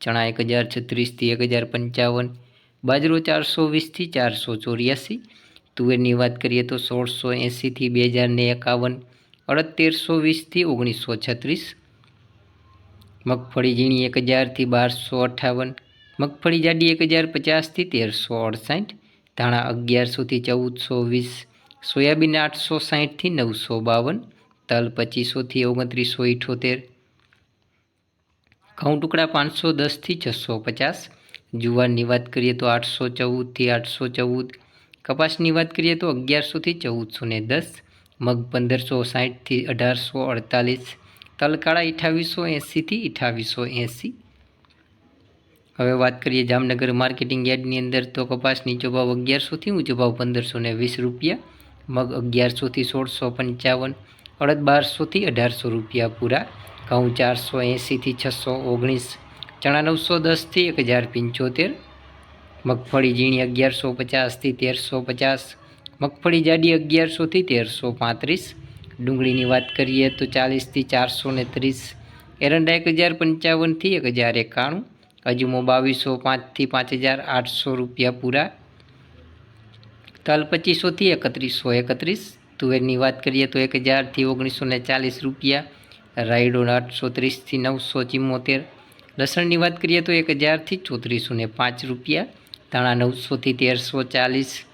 ચણા એક હજાર છત્રીસથી એક હજાર પંચાવન, બાજરો ચારસો વીસથી ચારસો ચોર્યાસી, તુવેરની વાત કરીએ તો સોળસો એંસીથી બે હજાર ને એકાવન, અડતેરસો વીસથી ઓગણીસો છત્રીસ, મગફળી ઝીણી એક હજારથી બારસો અઠ્ઠાવન મગફળી જાડી એક હજાર પચાસથી તેરસો અડસાઠ, ધાણા અગિયારસોથી ચૌદસો વીસ, સોયાબીન આઠસો સાહીઠથી નવસો બાવન, તલ પચીસોથી ઓગણત્રીસો ઇઠોતેર ઘઉં ટુકડા પાંચસો દસથી છસો પચાસ. જુવારની વાત કરીએ તો આઠસો ચૌદથી આઠસો ચૌદ. કપાસની વાત કરીએ તો અગિયારસોથી ચૌદસો ને દસ. મગ પંદરસો સાહીઠથી અઢારસો અડતાલીસ. તલકાળા અઠાવીસો એંસીથી અઠાવીસો એંસી. હવે વાત કરીએ જામનગર માર્કેટિંગ યાર્ડની અંદર તો કપાસ નીચો ભાવ અગિયારસોથી ઊંચો ભાવ પંદરસો ને વીસ રૂપિયા. મગ અગિયારસોથી સોળસો પંચાવન. અડદ બારસોથી અઢારસો રૂપિયા પૂરા. ઘઉં ચારસો એંસીથી છસો ઓગણીસ, ચણા નવસો દસથી એક હજાર પંચોતેર, મગફળી ઝીણી અગિયારસો પચાસથી તેરસો પચાસ, મગફળી જાડી અગિયારસોથી તેરસો પાંત્રીસ, ડુંગળીની વાત કરીએ તો ચાલીસથી ચારસો ને ત્રીસ, એરંડા એક હજાર પંચાવનથી એક હજાર એકાણું, અજમો બાવીસો પાંચથી પાંચ હજાર આઠસો રૂપિયા પૂરા, તલ પચીસોથી એકત્રીસો એકત્રીસ, તુવેરની વાત કરીએ તો એક હજારથી ઓગણીસો ચાલીસ રૂપિયા રાયડો આઠસો ત્રીસથી નવસો ચિમ્મોતેર. લસણની વાત કરીએ તો એક હજારથી ચોત્રીસો ને પાંચ રૂપિયા. ધાણા નવસોથી તેરસો ચાલીસ.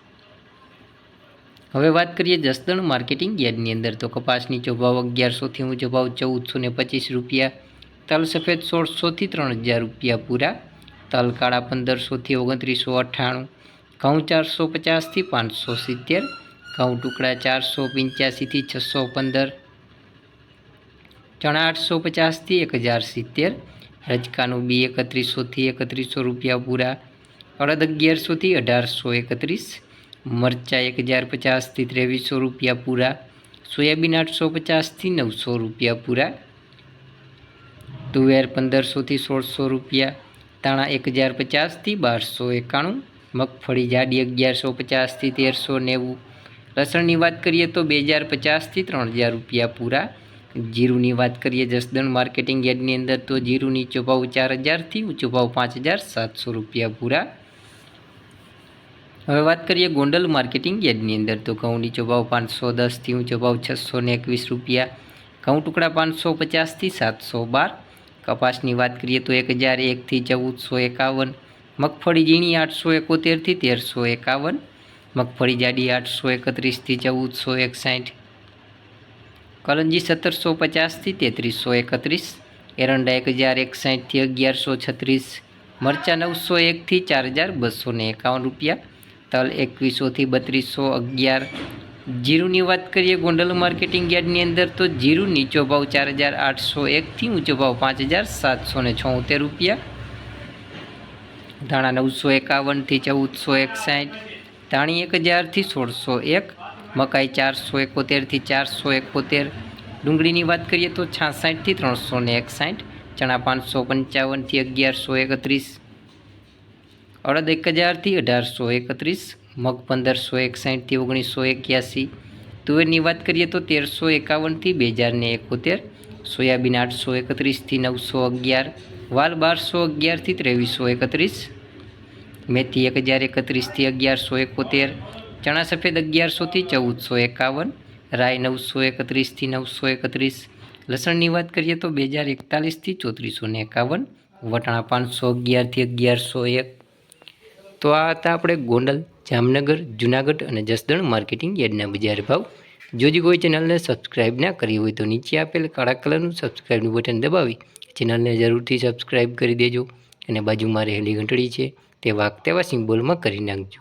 હવે વાત કરીએ જસદણ માર્કેટિંગ યાર્ડની અંદર તો કપાસની ચોભાવ અગિયારસોથી ઊંચો ભાવ ચૌદસો ને પચીસ રૂપિયા. તલ સફેદ સોળસોથી ત્રણ હજાર રૂપિયા પૂરા. તલ કાળા પંદરસોથી ઓગણત્રીસો અઠ્ઠાણું. ઘઉં ચારસો પચાસથી પાંચસો સિત્તેર. ઘઉં ટુકડા ચારસો પંચ્યાસીથી છસો પંદર. ચણા આઠસો પચાસથી એક હજાર સિત્તેર, રજકાનું બી એકત્રીસોથી એકત્રીસો રૂપિયા પૂરા, અડદ અગિયારસોથી અઢારસો એકત્રીસ, મરચાં એક હજાર પચાસથી ત્રેવીસો રૂપિયા પૂરા, સોયાબીન આઠસો પચાસથી નવસો રૂપિયા પૂરા, તુવેર પંદરસોથી સોળસો રૂપિયા તાણા એક હજાર પચાસથી બારસો એકાણું, મગફળી જાડી અગિયારસો પચાસથી તેરસો નેવું. લસણની વાત કરીએ તો બે હજાર પચાસથી ત્રણ હજાર રૂપિયા પૂરા જીરુની વાત કરીએ જસદણ માર્કેટિંગ યાર્ડની અંદર, તો જીરું નીચો ભાવ ચાર હજારથી ઊંચો ભાવ પાંચ હજાર સાતસો રૂપિયા પૂરા. હવે વાત કરીએ ગોંડલ માર્કેટિંગ યાર્ડની અંદર, તો ઘઉં નીચો ભાવ પાંચસો દસથી ઊંચો ભાવ છસો ને એકવીસ રૂપિયા. ઘઉં ટુકડા પાંચસો પચાસથી સાતસો બાર. કપાસની વાત કરીએ તો એક હજાર એકથી ચૌદસો એકાવન. મગફળી ઝીણી આઠસો એકોતેરથી તેરસો એકાવન. મગફળી જાડી આઠસો એકત્રીસથી ચૌદસો એકસાઠ. કલંજી સત્તરસો પચાસથી તેત્રીસો એકત્રીસ એરંડા એક હજાર એકસાઠથી અગિયારસો છત્રીસ મરચાં નવસો એકથી ચાર હજાર બસો એકાવન રૂપિયા, તલ એકવીસોથી બત્રીસો અગિયાર જીરુની વાત કરીએ ગોંડલ માર્કેટિંગ યાર્ડની અંદર તો જીરું નીચો ભાવ ચાર હજાર આઠસો એકથી ઊંચો ભાવ પાંચ હજાર સાતસો ને છોતેર રૂપિયા. ધાણા નવસો એકાવનથી ચૌદસો એકસાઠ ધાણી એક હજારથી સોળસો એક મકાઈ ચારસો એકોતેરથી ચારસો એકોતેર. ડુંગળીની વાત કરીએ તો છાસઠથી ત્રણસો ને એકસાઠ, ચણા પાંચસો પંચાવનથી અગિયારસો એકત્રીસ. અડદ એક હજારથી અઢારસો એકત્રીસ, મગ પંદરસો એકસાઠથી ઓગણીસો એક્યાસી. તુવેરની વાત કરીએ તો તેરસો એકાવનથી બે હજાર ને એકોતેર, સોયાબીન આઠસો એકત્રીસથી નવસો અગિયાર, વાલ બારસો અગિયારથી ત્રેવીસો એકત્રીસ, મેથી એક હજાર એકત્રીસથી અગિયારસો એકોતેર ચણા સફેદ અગિયારસોથી ચૌદસો એકાવન રાય નવસો એકત્રીસથી નવસો એકત્રીસ, લસણની વાત કરીએ તો બે હજાર એકતાલીસથી ચોત્રીસો ને એકાવન, વટાણા પાંચસો અગિયારથી અગિયારસો એક. તો આ હતા આપણે ગોંડલ, જામનગર, જુનાગઢ અને જસદણ માર્કેટિંગ યાર્ડના બજાર ભાવ. જો કોઈ ચેનલને સબસ્ક્રાઇબ ના કરી હોય તો નીચે આપેલ કાળા કલરનું સબસ્ક્રાઇબનું બટન દબાવી ચેનલને જરૂરથી સબસ્ક્રાઇબ કરી દેજો અને બાજુમાં રહેલી ઘંટડી છે તે વાગ તેવા સિમ્બોલમાં કરી નાખજો.